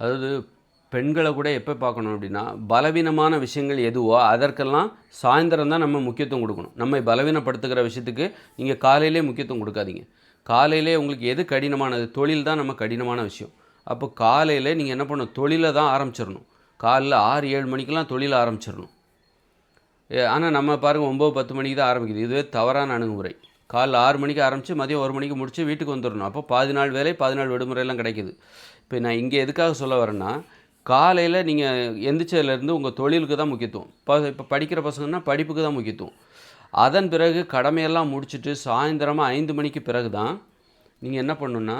அதாவது பெண்களை கூட எப்போ பார்க்கணும் அப்படின்னா பலவீனமான விஷயங்கள் எதுவோ அதற்கெல்லாம் சாயந்தரம் தான் நம்ம முக்கியத்துவம் கொடுக்கணும். நம்மை பலவீனப்படுத்துகிற விஷயத்துக்கு நீங்கள் காலையிலே முக்கியத்துவம் கொடுக்காதீங்க. காலையிலே உங்களுக்கு எது கடினமானது? தொழில் தான் நம்ம கடினமான விஷயம். அப்போ காலையில் நீங்கள் என்ன பண்ணணும்? தொழிலை தான் ஆரம்பிச்சிடணும். காலைல ஆறு ஏழு மணிக்கெலாம் தொழில் ஆரம்பிச்சிடணும். ஆனால் நம்ம பாருங்கள் ஒம்பது பத்து மணிக்கு தான் ஆரம்பிக்குது. இதுவே தவறான அணுகுமுறை. காலைல ஆறு மணிக்கு ஆரம்பித்து மதியம் ஒரு மணிக்கு முடித்து வீட்டுக்கு வந்துடணும். அப்போ பாதி நாள் வேலை பாதி நாள் விடுமுறையெல்லாம் கிடைக்குது. இப்போ நான் இங்கே எதுக்காக சொல்ல வரேன்னா காலையில் நீங்கள் எந்திரிச்சதுலேருந்து உங்கள் தொழிலுக்கு தான் முக்கியத்துவம். இப்போ இப்போ படிக்கிற பசங்கன்னா படிப்புக்கு தான் முக்கியத்துவம். அதன் பிறகு கடமையெல்லாம் முடிச்சுட்டு சாயந்தரமாக ஐந்து மணிக்கு பிறகு தான் நீங்கள் என்ன பண்ணணுன்னா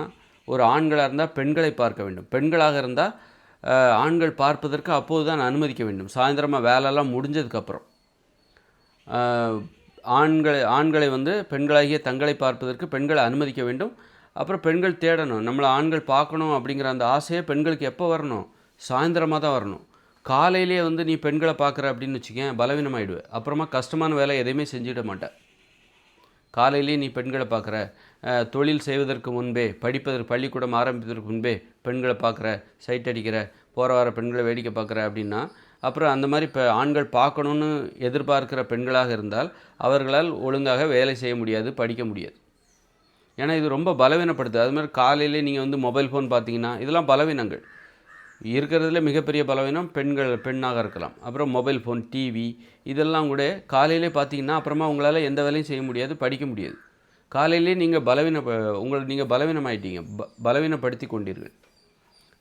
ஒரு ஆண்களாக இருந்தால் பெண்களை பார்க்க வேண்டும். பெண்களாக இருந்தால் ஆண்கள் பார்ப்பதற்கு அப்போது தான் அனுமதிக்க வேண்டும். சாயந்தரமாக வேலையெல்லாம் முடிஞ்சதுக்கப்புறம். ஆண்களை ஆண்களை வந்து பெண்களாகிய தங்களை பார்ப்பதற்கு பெண்களை அனுமதிக்க வேண்டும். அப்புறம் பெண்கள் தேடணும். நம்மளை ஆண்கள் பார்க்கணும் அப்படிங்கிற அந்த ஆசையை பெண்களுக்கு எப்போ வரணும்? சாயந்தரமாக தான் வரணும். காலையிலேயே வந்து நீ பெண்களை பார்க்குற அப்படின்னு வச்சுக்கேன் பலவீனமாயிடுவேன் அப்புறமா கஷ்டமான வேலை எதையுமே செஞ்சிட மாட்டேன். காலையிலேயே நீ பெண்களை பார்க்குற. தொழில் செய்வதற்கு முன்பே படிப்பதற்கு பள்ளிக்கூடம் ஆரம்பிப்பதற்கு முன்பே பெண்களை பார்க்குற. சைட் அடிக்கிற. போகிற வர பெண்களை வேடிக்கை பார்க்குற அப்படின்னா அப்புறம் அந்த மாதிரி இப்போ ஆண்கள் பார்க்கணுன்னு எதிர்பார்க்கிற பெண்களாக இருந்தால் அவர்களால் ஒழுங்காக வேலை செய்ய முடியாது படிக்க முடியாது. ஏன்னா இது ரொம்ப பலவீனப்படுது அது மாதிரி காலையிலே நீங்கள் வந்து மொபைல் ஃபோன் பார்த்தீங்கன்னா இதெல்லாம் பலவீனங்கள். இருக்கிறதுல மிகப்பெரிய பலவீனம் பெண்கள் பெண்ணாக இருக்கலாம். அப்புறம் மொபைல் ஃபோன் டிவி இதெல்லாம் கூட காலையிலே பார்த்தீங்கன்னா அப்புறமா உங்களால் எந்த வேலையும் செய்ய முடியாது படிக்க முடியாது. காலையிலே நீங்கள் பலவீன உங்களை நீங்கள் பலவீனமாயிட்டீங்க. ப பலவீனப்படுத்தி கொண்டீர்கள்.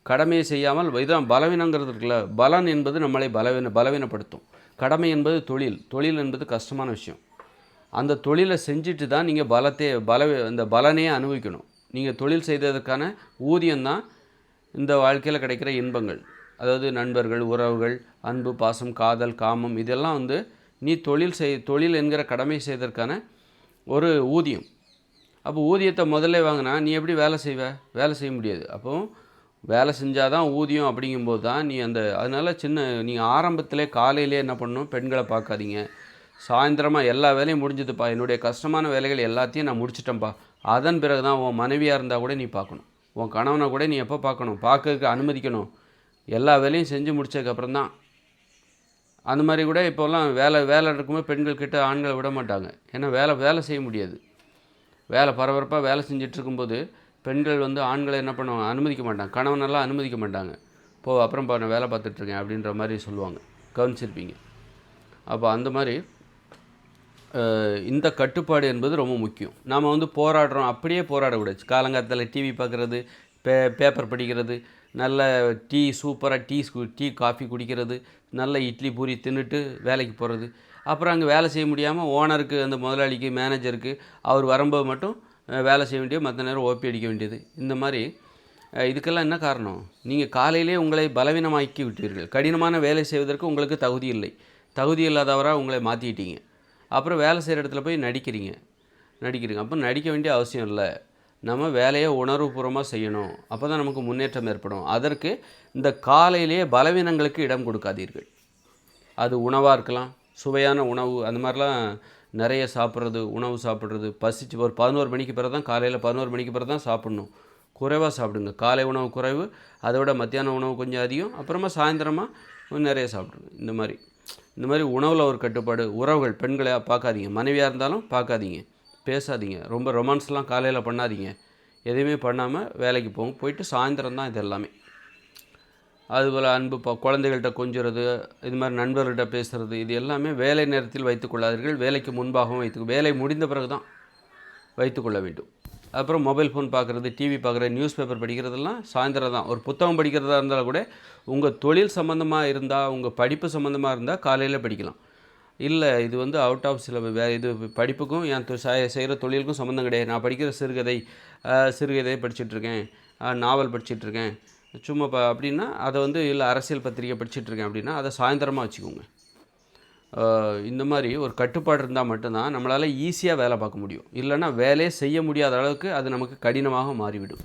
கடமையை செய்யாமல் இதுதான் பலவீனங்கிறது இருக்குல்ல பலன் என்பது நம்மளை பலவீன பலவீனப்படுத்தும். கடமை என்பது தொழில் தொழில் என்பது கஷ்டமான விஷயம். அந்த தொழிலை செஞ்சுட்டு தான் நீங்கள் பலத்தை பல அந்த பலனையே அனுபவிக்கணும். நீங்கள் தொழில் செய்ததற்கான ஊதியம்தான் இந்த வாழ்க்கையில் கிடைக்கிற இன்பங்கள். அதாவது நண்பர்கள் உறவுகள் அன்பு பாசம் காதல் காமம் இதெல்லாம் வந்து நீ தொழில் செய் தொழில் என்கிற கடமை செய்ததற்கான ஒரு ஊதியம். அப்போ ஊதியத்தை முதல்ல வாங்கினா நீ எப்படி வேலை செய்வ? வேலை செய்ய முடியாது. அப்போது வேலை செஞ்சால் தான் ஊதியம் அப்படிங்கும்போது தான் நீ அந்த அதனால சின்ன நீங்கள் ஆரம்பத்திலே காலையிலே என்ன பண்ணணும் பெண்களை பார்க்காதீங்க. சாயந்தரமாக எல்லா வேலையும் முடிஞ்சதுப்பா. என்னுடைய கஷ்டமான வேலைகள் எல்லாத்தையும் நான் முடிச்சிட்டேன்ப்பா. அதன் பிறகு தான் உன் மனைவியாக இருந்தால் கூட நீ பார்க்கணும். உன் கணவனை கூட நீ எப்போ பார்க்கணும்? பார்க்கறதுக்கு அனுமதிக்கணும். எல்லா வேலையும் செஞ்சு முடித்ததுக்கப்புறம் தான் அந்த மாதிரி கூட இப்போல்லாம் வேலை வேலை இருக்கும்போது பெண்கள் கிட்ட ஆண்களை விட மாட்டாங்க. ஏன்னா வேலை வேலை செய்ய முடியாது. வேலை பரபரப்பாக வேலை செஞ்சிட்ருக்கும்போது இருக்கும்போது பெண்கள் வந்து ஆண்களை என்ன பண்ணுவாங்க? அனுமதிக்க மாட்டாங்க. கணவனெல்லாம் அனுமதிக்க மாட்டாங்க. போ அப்புறம் பா நான் வேலை பார்த்துட்ருக்கேன் அப்படின்ற மாதிரி சொல்லுவாங்க. கவனிச்சிருப்பீங்க. அப்போ அந்த மாதிரி இந்த கட்டுப்பாடு என்பது ரொம்ப முக்கியம். நாம் வந்து போராடுறோம். அப்படியே போராடக்கூடாது காலங்காலத்தில் டிவி பார்க்குறது பே பேப்பர் படிக்கிறது நல்ல டீ சூப்பராக டீ டீ காஃபி குடிக்கிறது நல்ல இட்லி பூரி தின்னுட்டு வேலைக்கு போகிறது அப்புறம் அங்கே வேலை செய்ய முடியாமல் ஓனருக்கு அந்த முதலாளிக்கு மேனேஜருக்கு அவர் வரும்போது மட்டும் வேலை செய்ய வேண்டியது மற்ற நேரம் ஓபி அடிக்க வேண்டியது. இந்த மாதிரி இதுக்கெல்லாம் என்ன காரணம்? நீங்கள் காலையிலே உங்களை பலவீனமாக்கி விட்டீர்கள். கடினமான வேலை செய்வதற்கு உங்களுக்கு தகுதி இல்லை. தகுதி இல்லாதவராக உங்களை மாற்றிட்டீங்க அப்புறம் வேலை செய்கிற இடத்துல போய் நடிக்கிறீங்க. நடிக்கிறீங்க. அப்போ நடிக்க வேண்டிய அவசியம் இல்லை. நம்ம வேலையை உணர்வுபூர்வமாக செய்யணும். அப்போ தான் நமக்கு முன்னேற்றம் ஏற்படும். அதற்கு இந்த காலையிலேயே பலவீனங்களுக்கு இடம் கொடுக்காதீர்கள். அது உணவாக இருக்கலாம். சுவையான உணவு அந்த மாதிரிலாம் நிறைய சாப்பிட்றது உணவு சாப்பிட்றது. பசிச்சு ஒரு பதினோரு மணிக்கு பிறகு தான் காலையில் பதினோரு மணிக்கு பிறகு தான் சாப்பிட்ணும். குறைவாக சாப்பிடுங்க. காலை உணவு குறைவு அதை விட மத்தியான உணவு கொஞ்சம் அதிகம். அப்புறமா சாயந்தரமாக நிறைய சாப்பிடுங்க இந்த மாதிரி. இந்த மாதிரி உணவில் ஒரு கட்டுப்பாடு. உறவுகள் பெண்களை பார்க்காதீங்க. மனைவியாக இருந்தாலும் பார்க்காதீங்க. பேசாதீங்க. ரொம்ப ரொமான்ஸ்லாம் காலையில் பண்ணாதீங்க. எதுவுமே பண்ணாமல் வேலைக்கு போங்க. போயிட்டு சாயந்தரம் தான் இது எல்லாமே. அதுபோல் அன்பு ப குழந்தைகள்கிட்ட கொஞ்சுறது இது மாதிரி நண்பர்கள்ட்ட பேசுகிறது இது எல்லாமே வேலை நேரத்தில் வைத்துக்கொள்ளாதீர்கள் வேலைக்கு முன்பாகவும் வைத்து வேலை முடிந்த பிறகு தான் வைத்துக்கொள்ள வேண்டும். அப்புறம் மொபைல் ஃபோன் பார்க்குறது டிவி பார்க்குறது நியூஸ் பேப்பர் படிக்கிறதெல்லாம் சாயந்தரம் தான். ஒரு புத்தகம் படிக்கிறதா இருந்தாலும் கூட உங்கள் தொழில் சம்மந்தமாக இருந்தால் உங்கள் படிப்பு சம்மந்தமாக இருந்தால் காலையில் படிக்கலாம். இல்லை இது வந்து அவுட் ஆஃப் சில வேறு இது படிப்புக்கும் என் தொ- செய்கிற தொழிலுக்கும் சம்மந்தம் கிடையாது. நான் படிக்கிற சிறுகதை சிறுகதையை சிறுகதை படிச்சிட்ருக்கேன் நாவல் படிச்சுட்ருக்கேன் சும்மா இப்போ அப்படின்னா அதை வந்து இல்லை அரசியல் பத்திரிகை படிச்சிட்ருக்கேன் அப்படின்னா அதை சாயந்தரமாக வச்சுக்கோங்க. இந்த மாதிரி ஒரு கட்டுப்பாடு இருந்தால் மட்டும்தான் நம்மளால் ஈஸியாக வேலை பார்க்க முடியும். இல்லைன்னா வேலையே செய்ய முடியாத அளவுக்கு அது நமக்கு கடினமாக மாறிவிடும்.